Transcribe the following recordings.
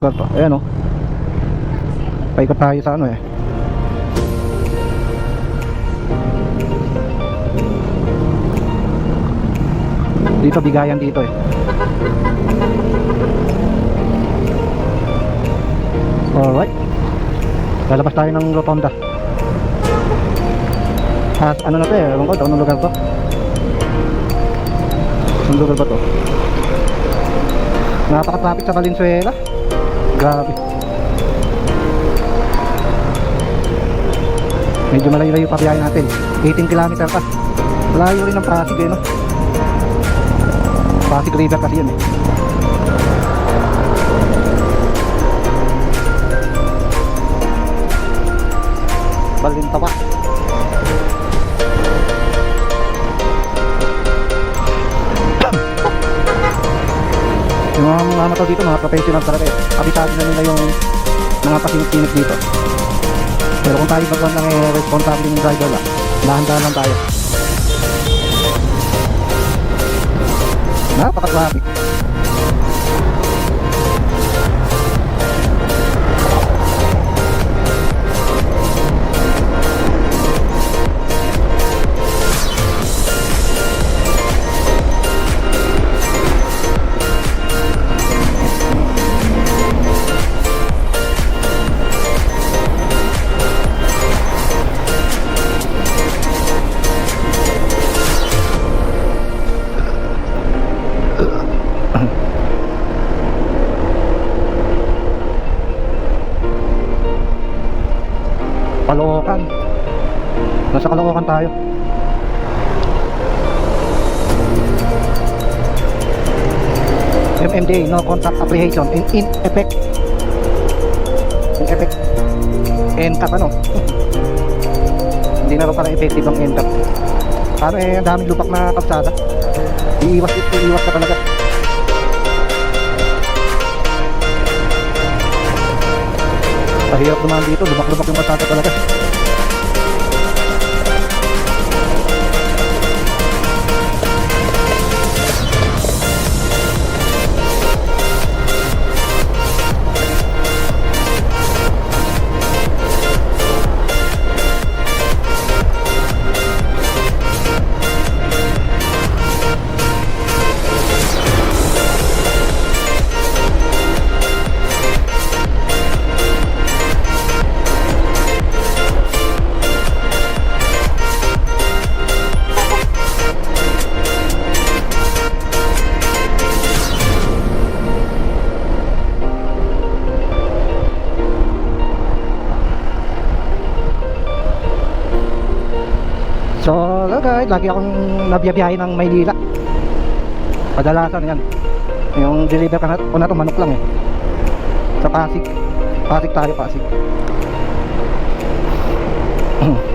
Ayan o. Paikot tayo sa ano eh. Dito bigayan dito eh. Alright. Lalabas tayo ng rotonda. At ano na to eh, ewan ko, anong lugar to? Anong lugar ba to? Napaka-traffic sa Valenzuela. Grabe. Medyo malayo-layo pa biyahe natin. 18 km pa. Layo rin ng Pasig eh, no? Pasig River kasi yun eh. Balinta mga mga mata dito, mga professional talaga eh. Kabisado na nila yung mga pasinit-sinit dito. Pero kung tayo bagwan lang eh, responsable yung driver lang. Dahan-dahan lang tayo. Napaka-traffic. Nasa Caloocan tayo. MMDA, no contact apprehension in, in effect. In effect. NCAP ano? Hindi na pala effective ang NCAP. Paano eh, ang daming lupak na kapsada. Iiwas, iiwas ka talaga. Mahirap naman dito, lumak-lumak yung pasada talaga. Lagi akong nabiyabiyahe ng Maynila. Kadalasan yan. Yung deliver ka na, ko na manok lang eh. Sa Pasig. Pasig tayo, Pasig.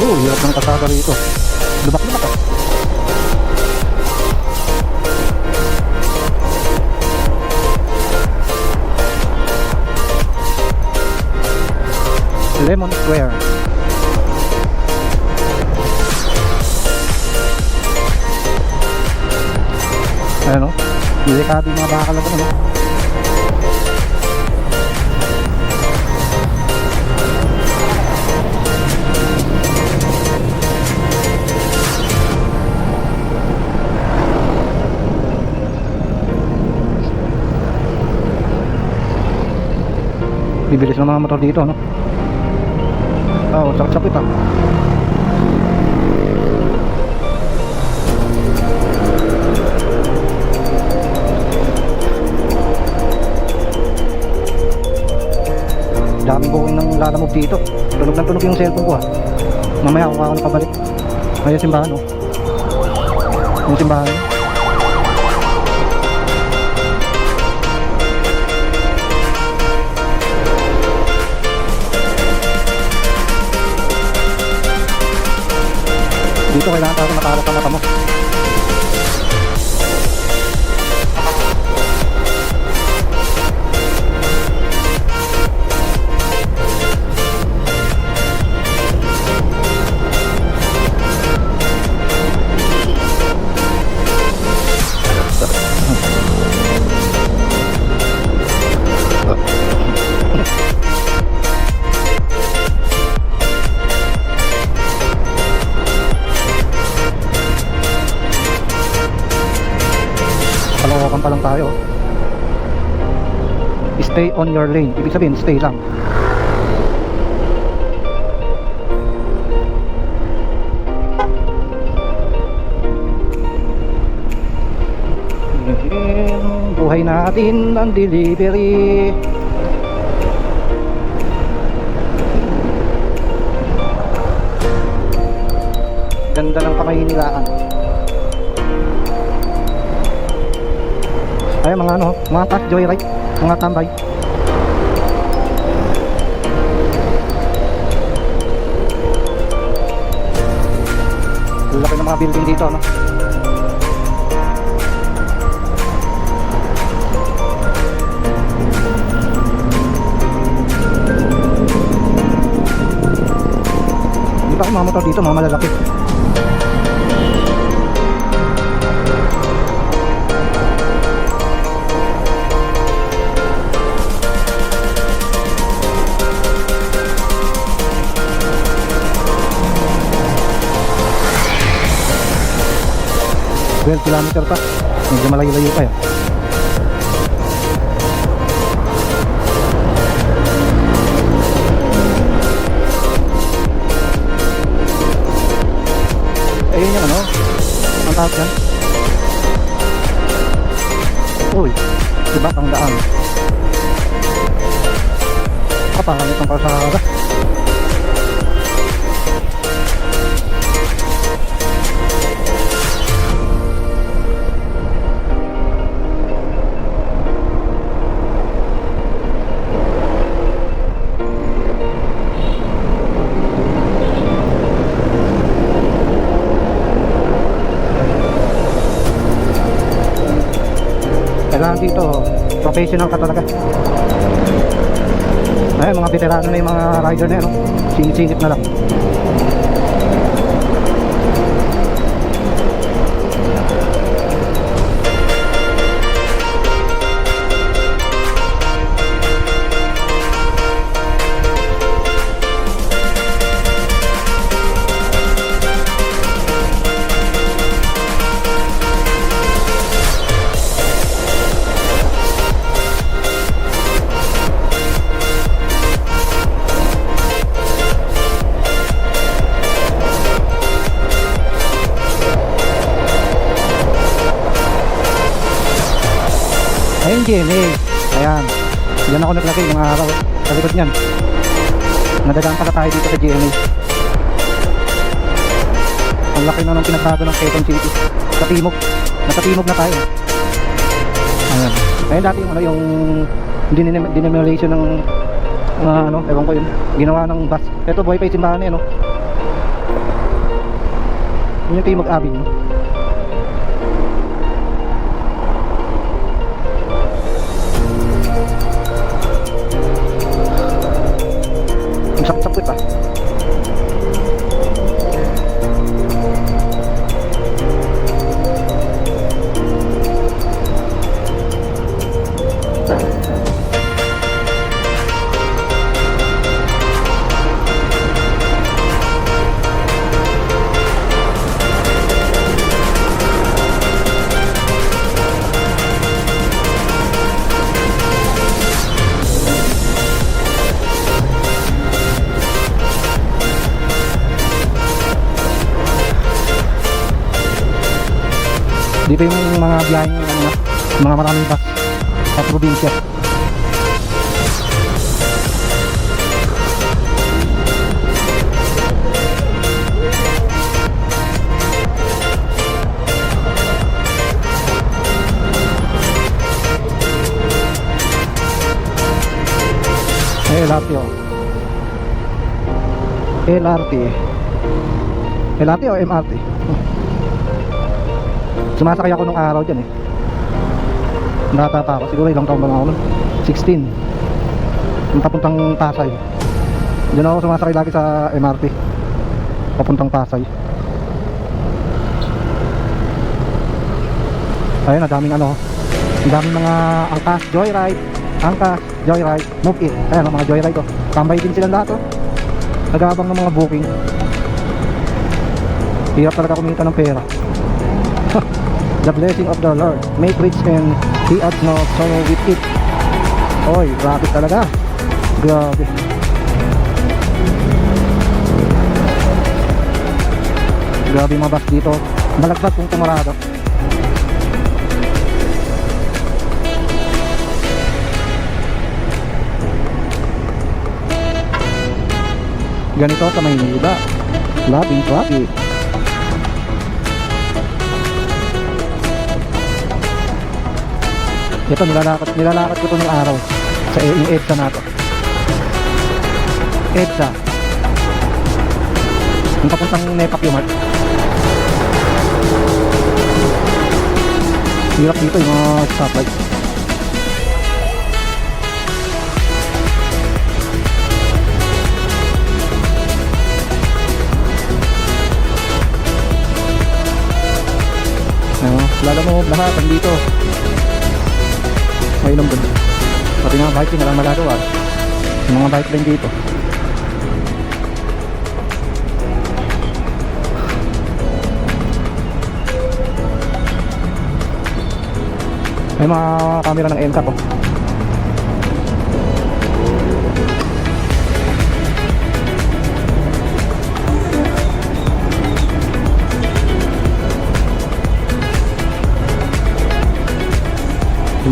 Oh, hirap ng kasada rito. Lubak-lubak ah. Lemon Square. Ayan o. Delikado yung mga bakal ako. Ano? bibilis ng mga motor dito no? Ah, oh sakit-sakit ah. Dami ko ng lalamog dito. Tunog ng tunog yung cellphone ko ah. Mamaya ako ako pabalik. Ayun simbahan oh. Yung simbahan. Dito kailangan tayo nakarap ang mata mo. Stay on your lane. Ibig sabihin, stay lang. Buhay natin ang delivery. Ganda ng pangahinilaan. Ay, mga ano, mga fast joyride, mga tambay. Building dito, no? Hindi pa ako mga motor dito, mga malalaki. Twelve kilometer pa. Medyo malayo-layo pa yan. Ayun yung ano, ang tawag yan. Uy, diba ang daan? Ah, parang itong dito, professional ka talaga. Ayun, mga veterano na yung mga rider na yan, no? Singit-singit na lang. Sa Timog. Nasa Timog na tayo. Ayan. Ayun dati yung ano yung denomination ng mga ano, ewan ko yun. Ginawa ng bus. Ito buhay pa yung simbahan yun, no? Yun yung Timog Avenue. Ang sakit-sakit ah. Dito yung mga biyahe mga, mga maraming bus sa probinsya. LRT o. LRT LRT o. MRT Sumasakay ako nung araw dyan eh. Bata pa ako. Siguro ilang taon ba na ako nun? 16. Yung Pasay. Diyan ako sumasakay lagi sa MRT. Papuntang Pasay. Ayun, daming ano. Daming mga angkas, joyride. Angkas, joyride, move it. Ayan, ang mga joyride ko. Tambay din silang lahat oh. Nagabang ng mga booking. Hirap talaga kumita ng pera. The blessing of the Lord make rich and he adds no sorrow with it. Oy, grabe talaga. Grabe. Grabe bus dito. Malagbat kung tumarado. Ganito sa Maynila. Labing traffic. Ito nilalakad, nilalakad ko ito ng araw sa yung EDSA na to. EDSA. Yung papuntang Nepak yung Hirap dito yung mga stoplight. Lalo mo lahat andito. May ilang bunda. Pati mga bike na lang magagawa. Yung mga bike lane dito. May mga camera ng NCAP oh.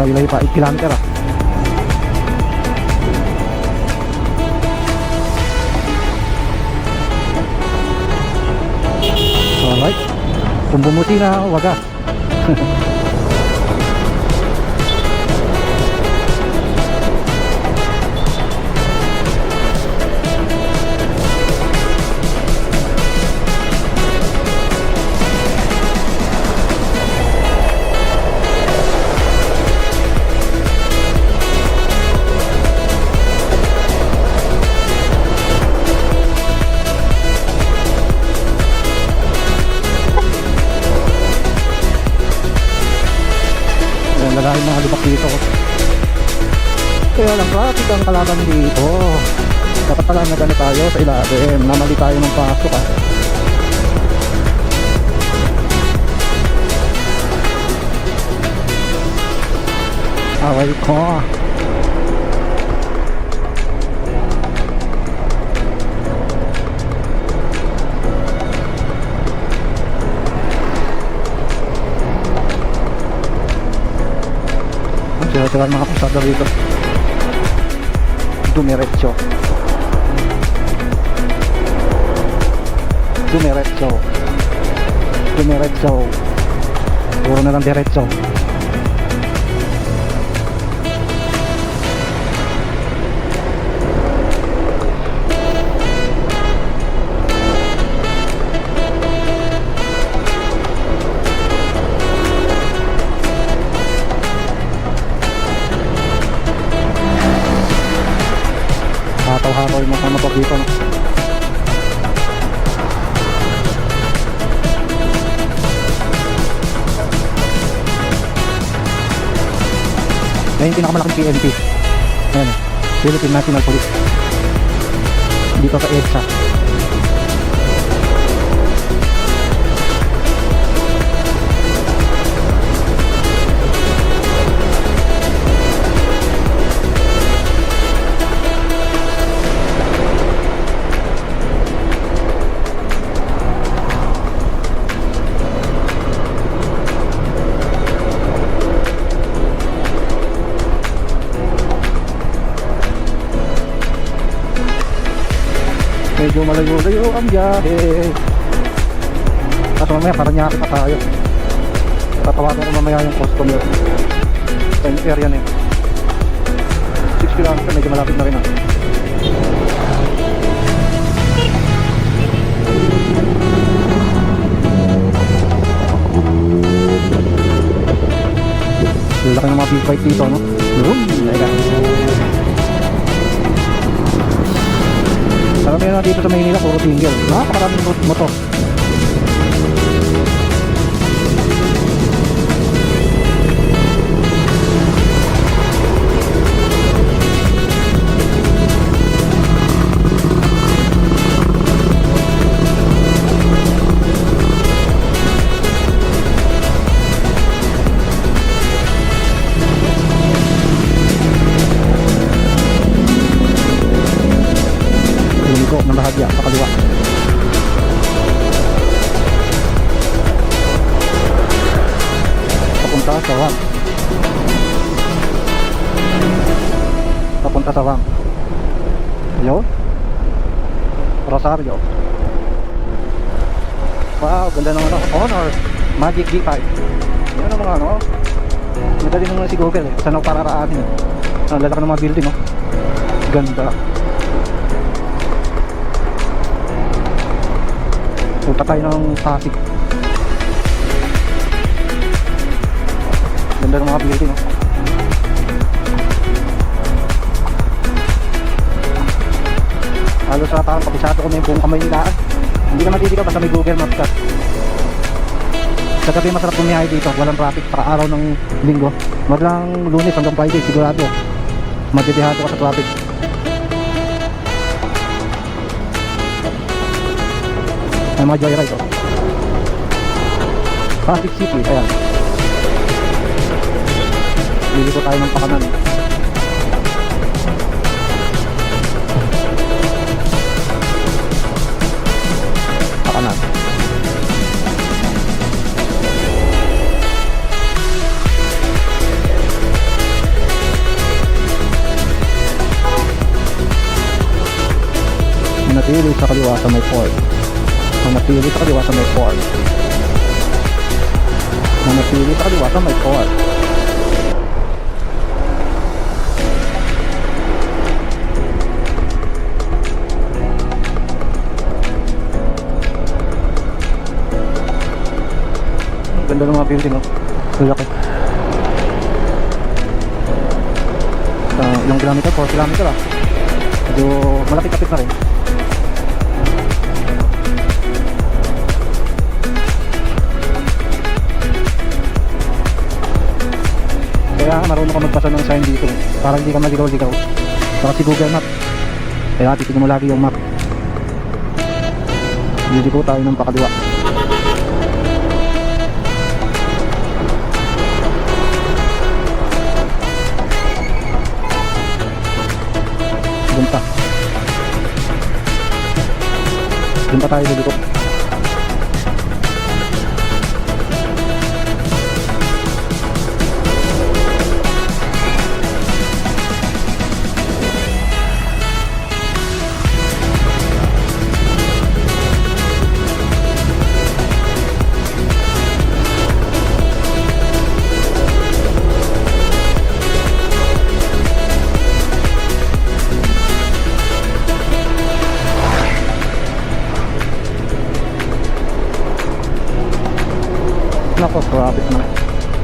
Lumayo-layo pa 8 kilometer ah. Alright. Kung bumuti na, wagas. Lalaking mga lubak dito. Kaya lang traffic ang kalaban dito. Dapat pala na gano'n tayo sa ilalim. Namali tayo ng pasok ah. Away ko. Sila-sila mga pasada rito. Dumiretso. Dumiretso. Dumiretso. Puro na lang diretso. National Police. Dito sa EDSA. Medyo malayo-layo ang biyahe. Kaso mamaya parang nyaki pa tayo. Tatawagan ko mamaya yung customer. Sa yung area na yun. 6 kilometer, medyo malapit na rin ah. Ang laki ng mga big bike dito, no? Yun, teka. Karamihan na dito sa Maynila, puro single. Napakaraming mot- motor. Magic G5. Yan ang mga ano. Madali naman si Google eh. Saan ako pararaanin eh. Ang lalaki ng mga building oh. Ganda. Punta tayo ng Pasig. Ganda ng mga building. Oh. Halos na parang kabisado ko na yung buong kamay nila. Hindi ka matitigaw basta may Google Maps ka. Sa gabi masarap bumiyahe dito. Walang traffic. Para araw ng linggo. Wag lang lunes hanggang Friday. Sigurado. Madidihado ka sa traffic. May mga joyride oh. Pasig City, ayan. Bili ko tayo ng. Pakanan. Sa kaliwa sa may port. Manatili sa kaliwa sa may port. Manatili sa kaliwa sa may port. Ganda ng mga building oh. Ang laki. Uh, yung kilometer, 4 kilometer ah. Medyo malapit-lapit na rin. Marunong ka magbasa ng sign dito para hindi ka maligaw-ligaw. Saka si Google Map. Kaya titignan mo lagi yung map. Liliko tayo ng pakaliwa. Doon pa. Doon pa tayo liliko.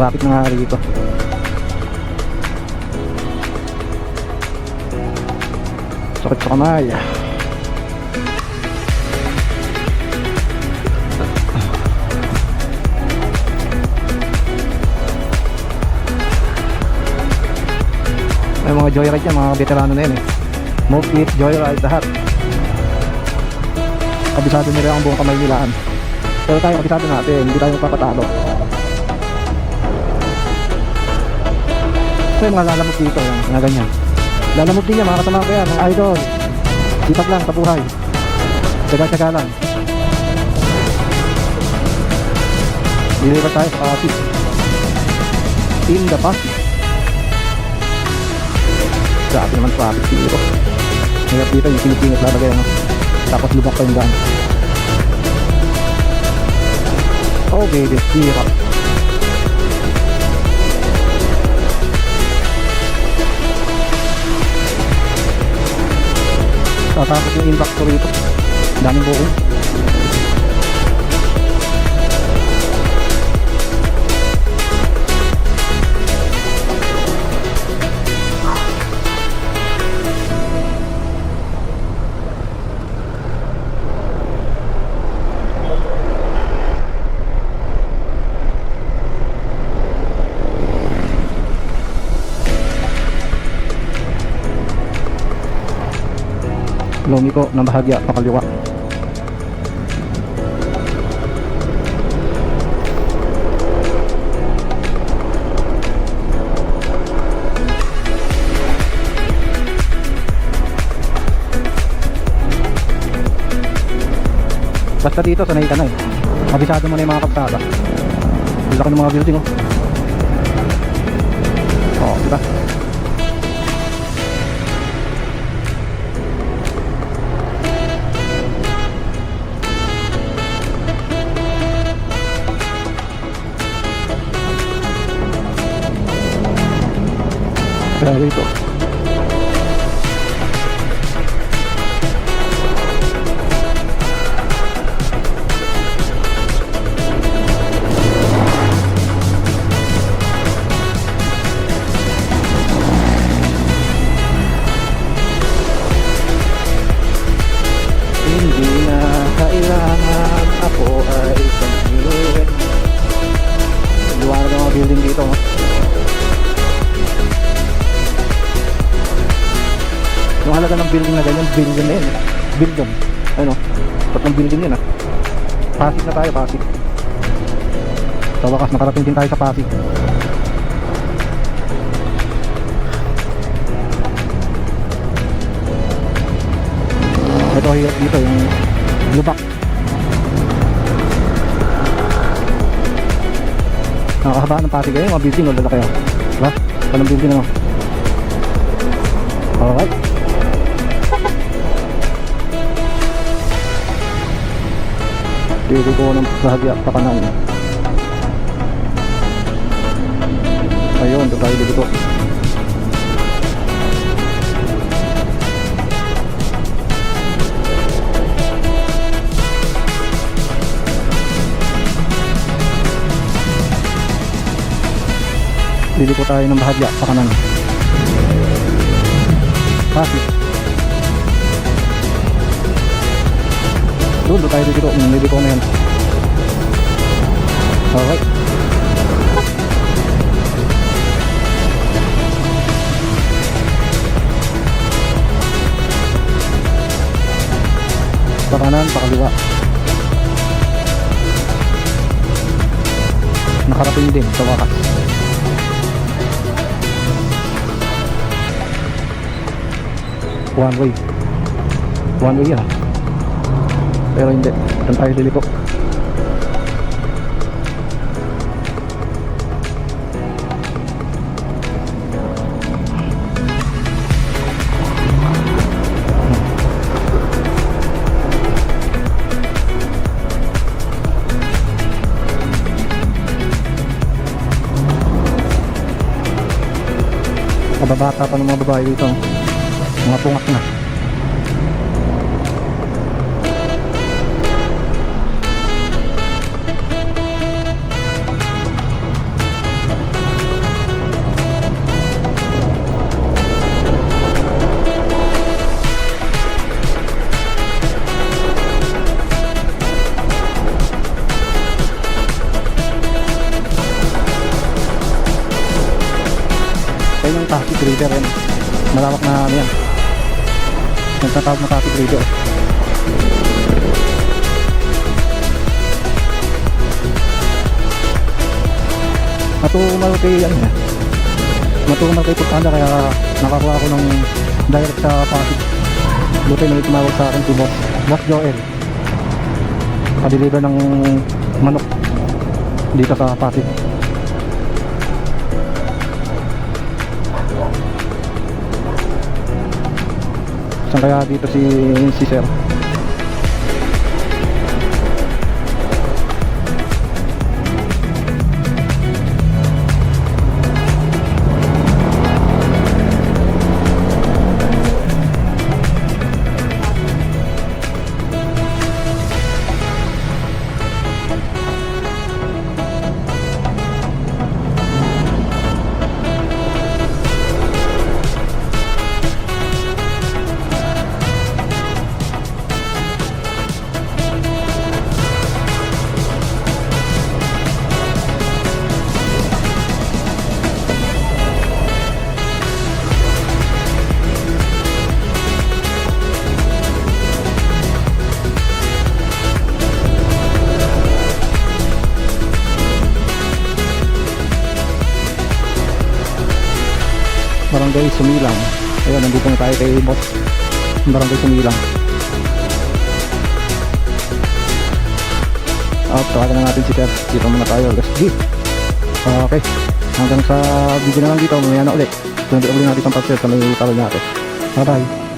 Traffic na nga rito. Sakit sa kamay. May mga joyride yan, mga veterano na yan eh. Move it, joyride, lahat. Kabisado nila ang buong kamay nilaan. Pero tayo, kabisado natin, hindi tayo magpapatalo. So yung mga lalamog dito, yan, mga ganyan. Lalamog din yan, mga kasama ko yan, mga idol. Sipag lang sa buhay. Tsaga-tsaga lang. Dilipat tayo sa Pasig. In the Pasig. Grabe naman traffic dito. Ngayon dito yung pinipinit lalagay ano. Tapos lubak pa yung daan. Okay, this hirap. Tatapos yung inbox ko rito. Daming bukong. Lumiko ng bahagya pakaliwa. Basta dito sanay ka na eh. Kabisado mo na yung mga kapsada. Laki ng mga building oh. Oo, diba? Grabe ito. Building na eh. Billion. Ano? Tatlong building yun ah. Pasig na tayo, Pasig. Sa wakas, nakarating din tayo sa Pasig. Ito hirap dito, yung lubak. Nakakahabaan ng Pasig ngayon, mga building, wala na kayo. Diba? Walang building ano. Alright. Pili ko ng bahagya pa kanan. Ayun, doon tayo dito. Pili ko tayo ng bahagya pa kanan. Pasig. Doon, doon tayo dito. Yung liliko na yan. Alright. Pakanan, pakaliwa. Nakarating din sa wakas. One way. One way yan. Pero hindi. Doon tayo liliko. Kababata pa ng mga babae dito. Mga pungat na. Malawak na ano yan. Yung tatawag na taxi grader. Matumal kay ano yan. Matumal kay Putanda kaya nakakuha ako ng direct sa Pasig. Buti may tumawag sa akin si Boss. Boss Joel. Pa-deliver ng manok dito sa Pasig. Saan kaya dito si si Sir? Sumilang. Ayun, nandito na tayo kay boss. Barangay Sumilang. At tawagan na natin si Sir. Dito muna tayo. Let's go. Okay. Hanggang sa video na lang dito. Mamaya na ulit. Sunod ulit natin ang pag-share sa may tawag natin. Bye-bye.